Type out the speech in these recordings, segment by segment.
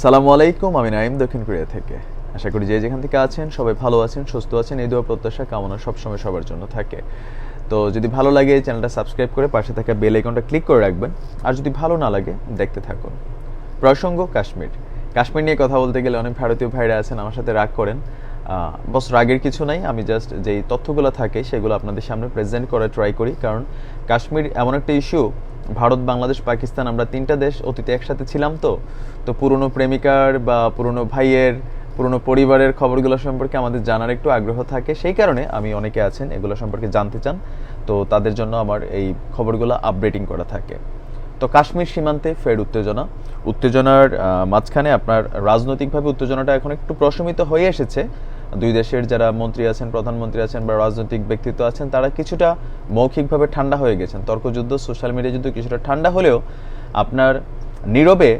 সালামু আলাইকুম, আমি নাইম দক্ষিণ কোরিয়া থেকে। আশা করি যে যেখান থেকে আছেন, সবাই ভালো আছেন, সুস্থ আছেন, এই দোয়া প্রত্যাশা কামনা সবসময় সবার জন্য থাকে। তো যদি ভালো লাগে, চ্যানেলটা সাবস্ক্রাইব করে পাশে থাকা বেল আইকনটা ক্লিক করে রাখবেন। আর যদি ভালো না লাগে, দেখতে থাকুন। প্রসঙ্গ কাশ্মীর। কাশ্মীর নিয়ে কথা বলতে গেলে অনেক ভারতীয় ভাইরা আছেন, আমার সাথে রাগ করেন। বস রাগের কিছু নাই। আমি জাস্ট যেই তথ্যগুলো থাকে, সেগুলো আপনাদের সামনে প্রেজেন্ট করার ট্রাই করি। কারণ কাশ্মীর এমন একটা ইস্যু ভারত, বাংলাদেশ, পাকিস্তান, আমরা তিনটা দেশ অতীতে একসাথে ছিলাম তো। তো পুরনো প্রেমিকার বা পুরনো ভাইয়ের, পুরনো পরিবারের খবরগুলো সম্পর্কে আমাদের জানার একটু আগ্রহ থাকে। সেই কারণে আমি অনেকে আছেন, এগুলো সম্পর্কে জানতে চান। তো তাদের জন্য আমার এই খবরগুলো আপডেটিং করা থাকে। তো কাশ্মীর সীমান্তে ফের উত্তেজনা। উত্তেজনার মাঝখানে আপনার রাজনৈতিকভাবে উত্তেজনাটা এখন একটু প্রশমিত হয়ে এসেছে। দুই দেশের যারা মন্ত্রী আছেন, প্রধানমন্ত্রী আছেন বা রাজনৈতিক ব্যক্তিত্ব আছেন, তারা কিছুটা মৌখিকভাবে ঠান্ডা হয়ে গেছেন। তর্কযুদ্ধ সোশ্যাল মিডিয়া যুদ্ধ কিছুটা ঠান্ডা হলেও আপনার নীরবে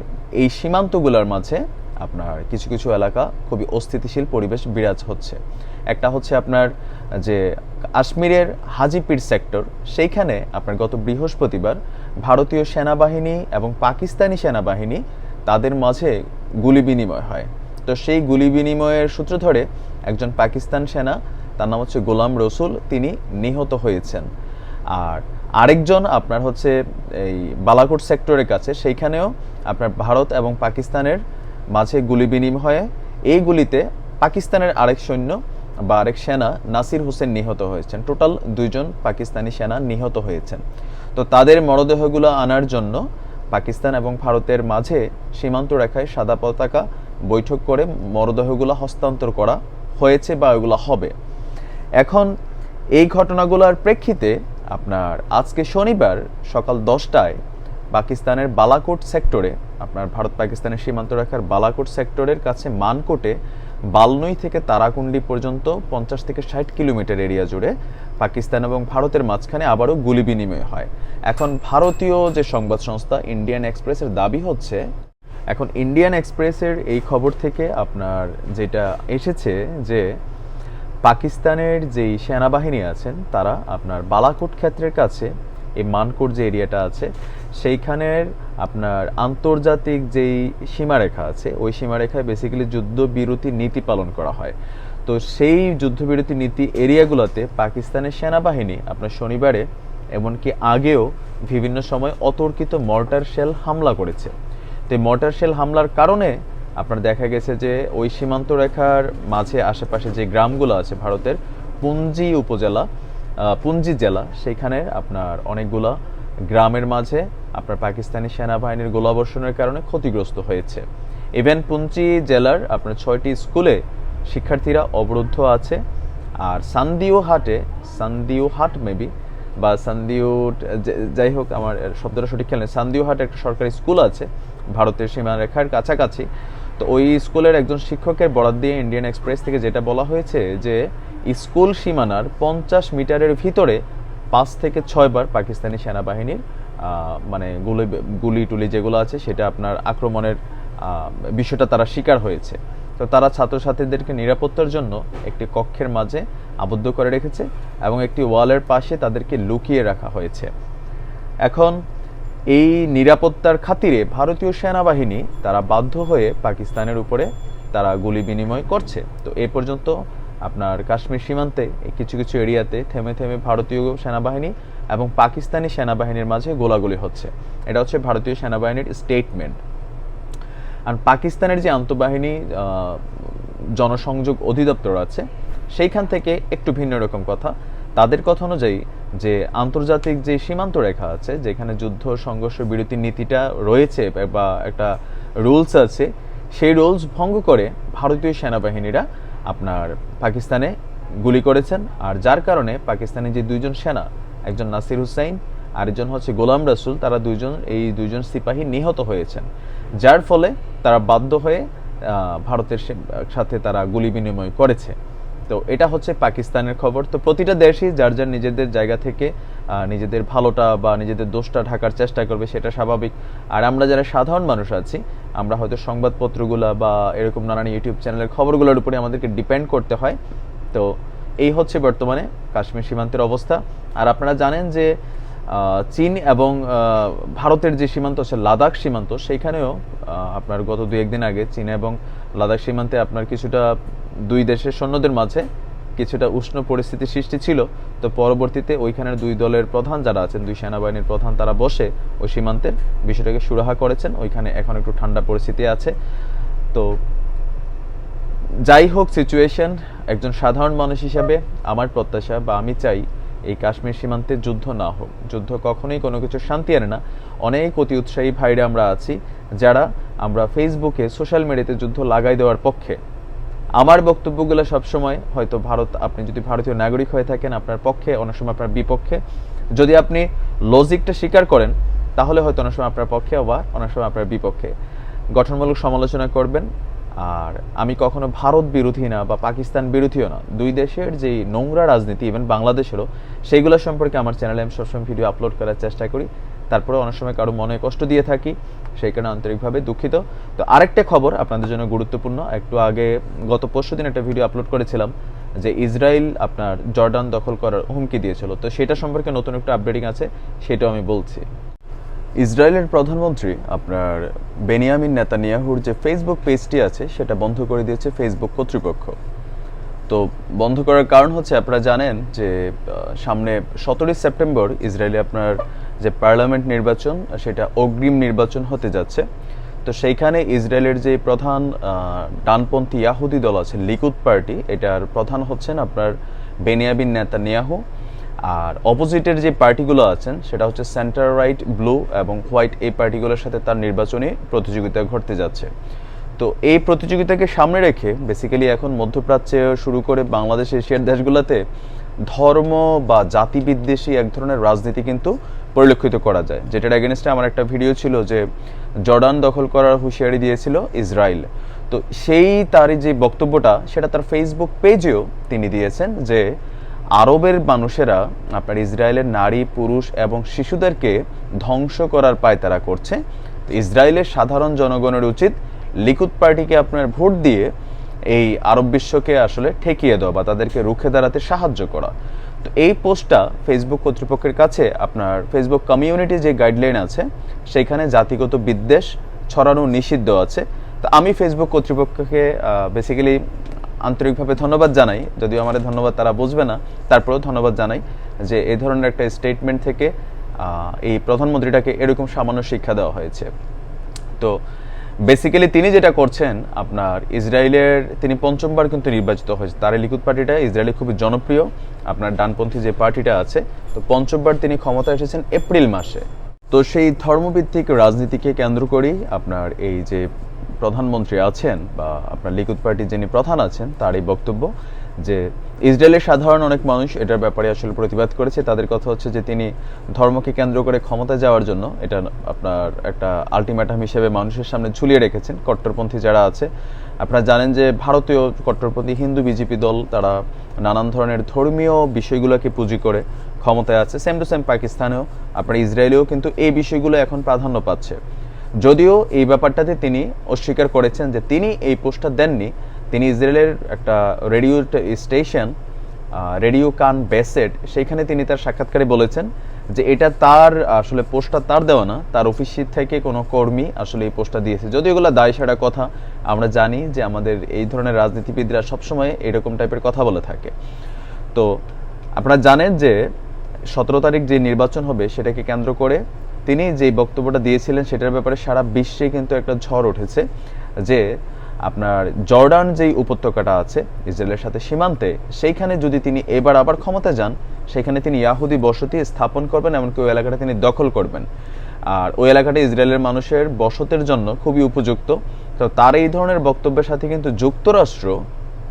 এই সীমান্তগুলোর মাঝে আপনার কিছু কিছু এলাকা খুবই অস্থিতিশীল পরিবেশ বিরাজ হচ্ছে। একটা হচ্ছে আপনার যে কাশ্মীরের হাজিপির সেক্টর সেইখানে আপনার গত বৃহস্পতিবার ভারতীয় সেনাবাহিনী এবং পাকিস্তানি সেনাবাহিনী তাদের মাঝে গুলি বিনিময় হয়। তো সেই গুলি বিনিময়ের সূত্র ধরে একজন পাকিস্তান সেনা, তার নাম হচ্ছে গোলাম রসুল, তিনি নিহত হয়েছেন। আর আরেকজন আপনার হচ্ছে এই বালাকোট সেক্টরের কাছে, সেইখানেও আপনার ভারত এবং পাকিস্তানের মাঝে গুলি বিনিময় এই গুলিতে পাকিস্তানের আরেক সৈন্য বা আরেক সেনা নাসির হোসেন নিহত হয়েছেন। টোটাল দুইজন পাকিস্তানি সেনা নিহত হয়েছেন। তো তাদের মরদেহগুলো আনার জন্য পাকিস্তান এবং ভারতের মাঝে সীমান্ত রেখায় সাদা পতাকা বৈঠক করে মরদেহগুলো হস্তান্তর করা হয়েছে বা এগুলো হবে। এখন এই ঘটনাগুলোর প্রেক্ষিতে আপনার আজকে শনিবার সকাল দশটায় পাকিস্তানের বালাকোট সেক্টরে, আপনার ভারত পাকিস্তানের সীমান্ত রেখার বালাকোট সেক্টরের কাছে মানকোটে বালনই থেকে তারাকুণ্ডি পর্যন্ত পঞ্চাশ থেকে ষাট কিলোমিটার এরিয়া জুড়ে পাকিস্তান এবং ভারতের মাঝখানে আবারও গুলি বিনিময় হয়। এখন ভারতীয় যে সংবাদ সংস্থা, ইন্ডিয়ান এক্সপ্রেসের দাবি হচ্ছে এখন ইন্ডিয়ান এক্সপ্রেসের এই খবর থেকে আপনার যেটা এসেছে যে পাকিস্তানের যেই সেনাবাহিনী আছেন, তারা আপনার বালাকোট ক্ষেত্রের কাছে, এই মানকোট যে এরিয়াটা আছে, সেইখানের আপনার আন্তর্জাতিক যেই সীমারেখা আছে, ওই সীমারেখায় বেসিক্যালি যুদ্ধবিরতি নীতি পালন করা হয়। তো সেই যুদ্ধবিরতি নীতি এরিয়াগুলোতে পাকিস্তানের সেনাবাহিনী আপনার শনিবারে, এমনকি আগেও বিভিন্ন সময় অতর্কিত মর্টার শেল হামলা করেছে। তো মর্টার শেল হামলার কারণে আপনার দেখা গেছে যে ওই সীমান্ত রেখার মাঝে আশেপাশে যে গ্রামগুলো আছে ভারতের, পুঞ্জি উপজেলা পুঞ্জি জেলা সেইখানে আপনার অনেকগুলা গ্রামের মাঝে আপনার পাকিস্তানি সেনাবাহিনীর গোলাবর্ষণের কারণে ক্ষতিগ্রস্ত হয়েছে। ইভেন পুঞ্জি জেলার আপনার ছয়টি স্কুলে শিক্ষার্থীরা অবরুদ্ধ আছে আর সান্দিও হাটে, সান্দিও হাট মেবি বা সান্দিও যাই হোক আমার শব্দটা সঠিক খেয়াল নেই, সান্দিও হাটে একটা সরকারি স্কুল আছে ভারতের সীমারেখার কাছাকাছি। তো ওই স্কুলের একজন শিক্ষকের বরাদ দিয়ে ইন্ডিয়ান এক্সপ্রেস থেকে যেটা বলা হয়েছে যে, স্কুল সীমানার পঞ্চাশ মিটারের ভিতরে পাঁচ থেকে ছয়বার পাকিস্তানি সেনাবাহিনীর মানে গুলি গুলি টুলি যেগুলো আছে সেটা আপনার আক্রমণের বিষয়টা তারা শিকার হয়েছে। তো তারা ছাত্রছাত্রীদেরকে নিরাপত্তার জন্য একটি কক্ষের মাঝে আবদ্ধ করে রেখেছে এবং একটি ওয়ালের পাশে তাদেরকে লুকিয়ে রাখা হয়েছে। এখন এই নিরাপত্তার খাতিরে ভারতীয় সেনাবাহিনী তারা বাধ্য হয়ে পাকিস্তানের উপরে তারা গুলি বিনিময় করছে। তো এ পর্যন্ত আপনার কাশ্মীর সীমান্তে কিছু কিছু এরিয়াতে থেমে থেমে ভারতীয় সেনাবাহিনী এবং পাকিস্তানি সেনাবাহিনীর মাঝে গোলাগুলি হচ্ছে। এটা হচ্ছে ভারতীয় সেনাবাহিনীর স্টেটমেন্ট আর পাকিস্তানের যে আন্তঃবাহিনী জনসংযোগ অধিদপ্তর আছে, সেইখান থেকে একটু ভিন্ন রকম কথা। তাদের কথা অনুযায়ী যে আন্তর্জাতিক যে সীমান্ত রেখা আছে, যেখানে যুদ্ধ, সংঘর্ষ, বিরতির নীতিটা রয়েছে বা একটা রুলস আছে, সেই রুলস ভঙ্গ করে ভারতীয় সেনাবাহিনীরা আপনার পাকিস্তানে গুলি করেছেন। আর যার কারণে পাকিস্তানের যে দুইজন সেনা, একজন নাসির হুসাইন, আরেকজন হচ্ছে গোলাম রাসুল, তারা দুইজন, এই দুইজন সিপাহী নিহত হয়েছেন। যার ফলে তারা বাধ্য হয়ে ভারতের সাথে তারা গুলি বিনিময় করেছে। তো এটা হচ্ছে পাকিস্তানের খবর। তো প্রতিটা দেশই যার যার নিজেদের জায়গা থেকে নিজেদের ভালোটা বা নিজেদের দোষটা ঢাকার চেষ্টা করবে সেটা স্বাভাবিক। আর আমরা যারা সাধারণ মানুষ আছি, আমরা হয়তো সংবাদপত্রগুলো বা এরকম নানান ইউটিউব চ্যানেলের খবরগুলোর উপরে আমাদেরকে ডিপেন্ড করতে হয়। তো এই হচ্ছে বর্তমানে কাশ্মীর সীমান্তের অবস্থা। আর আপনারা জানেন যে চীন এবং ভারতের যে সীমান্ত আছে, লাদাখ সীমান্ত সেইখানেও আপনার গত দু একদিন আগে চীন এবং লাদাখ সীমান্তে আপনার কিছুটা দুই দেশের সৈন্যদের মাঝে কিছুটা উষ্ণ পরিস্থিতি সৃষ্টি ছিল। তো পরবর্তীতে ওইখানের দুই দলের প্রধান যারা আছেন, দুই সেনাবাহিনীর প্রধান, তারা বসে ওই সীমান্তের বিষয়টাকে সুরাহা করেছেন। ওইখানে এখন একটু ঠান্ডা পরিস্থিতি আছে। তো যাই হোক সিচুয়েশন একজন সাধারণ মানুষ হিসাবে আমার প্রত্যাশা বা আমি চাই এই কাশ্মীর সীমান্তে যুদ্ধ না হোক। যুদ্ধ কখনোই কোনো কিছু শান্তি আনে না। অনেক অতি উৎসাহী ভাইরা আমরা আছি, যারা আমরা ফেসবুকে সোশ্যাল মিডিয়াতে যুদ্ধ লাগাই দেওয়ার পক্ষে। আমার বক্তব্যগুলো সবসময় হয়তো ভারত, আপনি যদি ভারতীয় নাগরিক হয়ে থাকেন, আপনার পক্ষে, অনেক সময় আপনার বিপক্ষে। যদি আপনি লজিকটা স্বীকার করেন, তাহলে হয়তো অনেক সময় আপনার পক্ষে বা অনেক সময় আপনার বিপক্ষে। গঠনমূলক সমালোচনা করবেন। আর আমি কখনো ভারত বিরোধী না বা পাকিস্তান বিরোধীও না। দুই দেশের যেই নোংরা রাজনীতি ইভেন বাংলাদেশেরও, সেইগুলো সম্পর্কে আমার চ্যানেলে আমি সবসময় ভিডিও আপলোড করার চেষ্টা করি। তারপরে অনেক সময় কারও মনে কষ্ট দিয়ে থাকি, সেই কারণে আন্তরিকভাবে দুঃখিত। তো আরেকটা খবর আপনাদের জন্য গুরুত্বপূর্ণ, একটু আগে গত পরশু দিন একটা ভিডিও আপলোড করেছিলাম যে ইসরায়েল আপনার জর্ডান দখল করার হুমকি দিয়েছিল। তো সেটা সম্পর্কে নতুন একটা আপডেটিং আছে, সেটাও আমি বলছি। ইসরায়েলের প্রধানমন্ত্রী আপনার বেনিয়ামিন নেতানিয়াহুর যে ফেসবুক পেজটি আছে, সেটা বন্ধ করে দিয়েছে ফেসবুক কর্তৃপক্ষ। তো বন্ধ করার কারণ হচ্ছে, আপনারা জানেন যে সামনে সতেরোই সেপ্টেম্বর ইসরায়েলে আপনার যে পার্লামেন্ট নির্বাচন, সেটা অগ্রিম নির্বাচন হতে যাচ্ছে। তো সেইখানে ইসরায়েলের যে প্রধান ডানপন্থী ইয়াহুদি দল আছে, লিকুদ পার্টি, এটার প্রধান হচ্ছেন আপনার বেনিয়াবিন নেতানিয়াহু। আর অপোজিটের যে পার্টিগুলো আছেন, সেটা হচ্ছে সেন্টার রাইট ব্লু এবং হোয়াইট, এই পার্টিগুলোর সাথে তার নির্বাচনী প্রতিযোগিতা ঘটতে যাচ্ছে। তো এই প্রতিযোগিতাকে সামনে রেখে বেসিক্যালি এখন মধ্যপ্রাচ্যে শুরু করে বাংলাদেশ, এশিয়ার দেশগুলোতে ধর্ম বা জাতি বিদ্বেষী এক ধরনের রাজনীতি কিন্তু পরিলক্ষিত করা যায়। যেটার এগেনস্টে আমার একটা ভিডিও ছিল যে জর্ডান দখল করার হুঁশিয়ারি দিয়েছিল ইসরায়েল। তো সেই তার যে বক্তব্যটা, সেটা তার ফেসবুক পেজেও তিনি দিয়েছেন যে আরবের মানুষেরা আপনার ইসরায়েলের নারী, পুরুষ এবং শিশুদেরকে ধ্বংস করার পায় তারা করছে ইসরায়েলের সাধারণ জনগণের উচিত লিকুদ পার্টিকে আপনার ভোট দিয়ে এই আরব বিশ্বকে আসলে ঠেকিয়ে দেওয়া বা তাদেরকে রুখে দাঁড়াতে সাহায্য করা। তো এই পোস্টটা ফেসবুক কর্তৃপক্ষের কাছে, আপনার ফেসবুক কমিউনিটি যে গাইডলাইন আছে সেখানে জাতিগত বিদ্বেষ ছড়ানো নিষিদ্ধ আছে। তো আমি ফেসবুক কর্তৃপক্ষকে বেসিক্যালি আন্তরিকভাবে ধন্যবাদ জানাই। যদিও আমাদের ধন্যবাদ তারা বুঝবে না, তারপরেও ধন্যবাদ জানাই যে এই ধরনের একটা স্টেটমেন্ট থেকে এই প্রধানমন্ত্রীটাকে এরকম সামান্য শিক্ষা দেওয়া হয়েছে। তো বেসিক্যালি তিনি যেটা করছেন, আপনার ইসরায়েলের, তিনি পঞ্চমবার কিন্তু নির্বাচিত হয়েছে। তার লিকুদ পার্টিটা ইসরায়েলে খুবই জনপ্রিয়। আপনার ডানপন্থী যে পার্টিটা আছে, তো পঞ্চমবার তিনি ক্ষমতা এসেছেন এপ্রিল মাসে। তো সেই ধর্মভিত্তিক রাজনীতিকে কেন্দ্র করেই আপনার এই যে প্রধানমন্ত্রী আছেন বা আপনার লিকুদ পার্টি যিনি প্রধান আছেন, তার এই বক্তব্য। যে ইসরায়েলের সাধারণ অনেক মানুষ এটার ব্যাপারে আসলে প্রতিবাদ করেছে। তাদের কথা হচ্ছে যে তিনি ধর্মকে কেন্দ্র করে ক্ষমতা যাওয়ার জন্য এটা আপনার একটা আলটিমেটাম হিসেবে মানুষের সামনে ঝুলিয়ে রেখেছেন। কট্টরপন্থী যারা আছে, আপনারা জানেন যে ভারতীয় কট্টরপন্থী হিন্দু বিজেপি দল, তারা নানান ধরনের ধর্মীয় বিষয়গুলোকে পুঁজি করে ক্ষমতায় আছে। সেম টু সেম পাকিস্তানেও, আপনার ইসরায়েলেও কিন্তু এই বিষয়গুলো এখন প্রাধান্য পাচ্ছে। যদিও এই ব্যাপারটাতে তিনি অস্বীকার করেছেন যে তিনি এই পোস্টটা দেননি তিনি ইসরায়েলের একটা রেডিও স্টেশন রেডিও কান বেসেট, সেইখানে তিনি তার সাক্ষাৎকারে বলেছেন যে এটা তার, আসলে পোস্টটা তার দেওয়া না, তার অফিস থেকে কোনো কর্মী আসলে এই পোস্টটা দিয়েছে। যদিও এগুলো দায় সারা কথা, আমরা জানি যে আমাদের এই ধরনের রাজনীতিবিদরা সবসময় এরকম টাইপের কথা বলে থাকে। তো আপনারা জানেন যে সতেরো তারিখ যে নির্বাচন হবে সেটাকে কেন্দ্র করে তিনি যে বক্তব্যটা দিয়েছিলেন সেটার ব্যাপারে সারা বিশ্বে কিন্তু একটা ঝড় উঠেছে যে আপনার জর্ডান যেই উপত্যকাটা আছে, ইসরায়েলের সাথে সীমান্তে, সেইখানে যদি তিনি এবার আবার ক্ষমতা যান, সেখানে তিনি ইয়াহুদি বসতি স্থাপন করবেন, এমনকি ওই এলাকাটা তিনি দখল করবেন। আর ওই এলাকাটা ইসরায়েলের মানুষের বসতের জন্য খুবই উপযুক্ত। তো তার এই ধরনের বক্তব্যের সাথে কিন্তু যুক্তরাষ্ট্র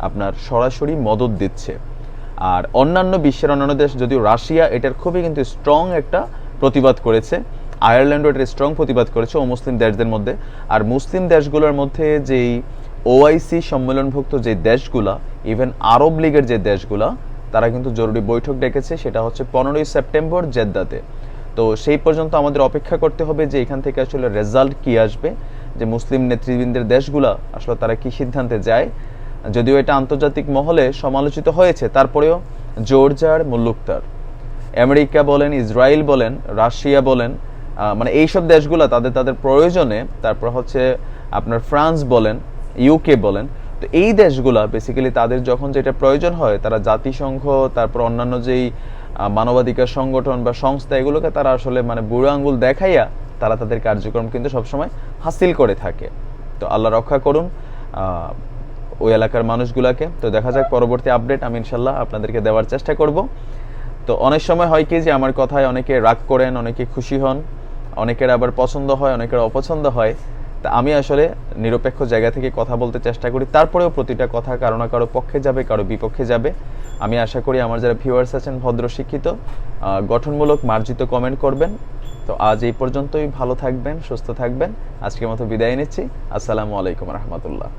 আপনার সরাসরি মদত দিচ্ছে। আর অন্যান্য বিশ্বের অন্যান্য দেশ, যদিও রাশিয়া এটার খুবই কিন্তু স্ট্রং একটা প্রতিবাদ করেছে। আয়ারল্যান্ডও এটার স্ট্রং প্রতিবাদ করেছে ও মুসলিম দেশদের মধ্যে। আর মুসলিম দেশগুলোর মধ্যে যেই ওআইসি সম্মেলনভুক্ত যে দেশগুলা ইভেন আরব লীগের যে দেশগুলা, তারা কিন্তু জরুরি বৈঠক ডেকেছে, সেটা হচ্ছে পনেরোই সেপ্টেম্বর জেদ্দাতে। তো সেই পর্যন্ত আমাদের অপেক্ষা করতে হবে যে এখান থেকে আসলে রেজাল্ট কি আসবে, যে মুসলিম নেতৃবৃন্দের দেশগুলা আসলে তারা কি সিদ্ধান্তে যায়। যদিও এটা আন্তর্জাতিক মহলে সমালোচিত হয়েছে, তারপরেও জোরজার মুল্লুকতার। আমেরিকা বলেন, ইসরায়েল বলেন, রাশিয়া বলেন মানে এইসব দেশগুলো তাদের তাদের প্রয়োজনে, তারপর হচ্ছে আপনার ফ্রান্স বলেন ইউকে বলেন, তো এই দেশগুলা বেসিক্যালি তাদের যখন যেটা প্রয়োজন হয়, তারা জাতিসংঘ, তারপর অন্যান্য যেই মানবাধিকার সংগঠন বা সংস্থা, এগুলোকে তারা আসলে মানে বুড়ো আঙ্গুল দেখাইয়া তারা তাদের কার্যক্রম কিন্তু সবসময় হাসিল করে থাকে। তো আল্লাহ রক্ষা করুন ওই এলাকার মানুষগুলাকে। তো দেখা যাক, পরবর্তী আপডেট আমি ইনশাল্লাহ আপনাদেরকে দেওয়ার চেষ্টা করব। তো অনেক সময় হয় কি যে আমার কথায় অনেকে রাগ করেন, অনেকে খুশি হন। অনেকের আবার পছন্দ হয়, অনেকের অপছন্দ হয়। তা আমি আসলে নিরপেক্ষ জায়গা থেকে কথা বলতে চেষ্টা করি। তারপরেও প্রতিটা কথা কারও না কারও পক্ষে যাবে, কারও বিপক্ষে যাবে। আমি আশা করি আমার যারা ভিউয়ার্স আছেন, ভদ্র শিক্ষিত গঠনমূলক, মার্জিত কমেন্ট করবেন। তো আজ এই পর্যন্তই। ভালো থাকবেন, সুস্থ থাকবেন। আজকের মতো বিদায় নিচ্ছি। আসসালামু আলাইকুম রহমতুল্লাহ।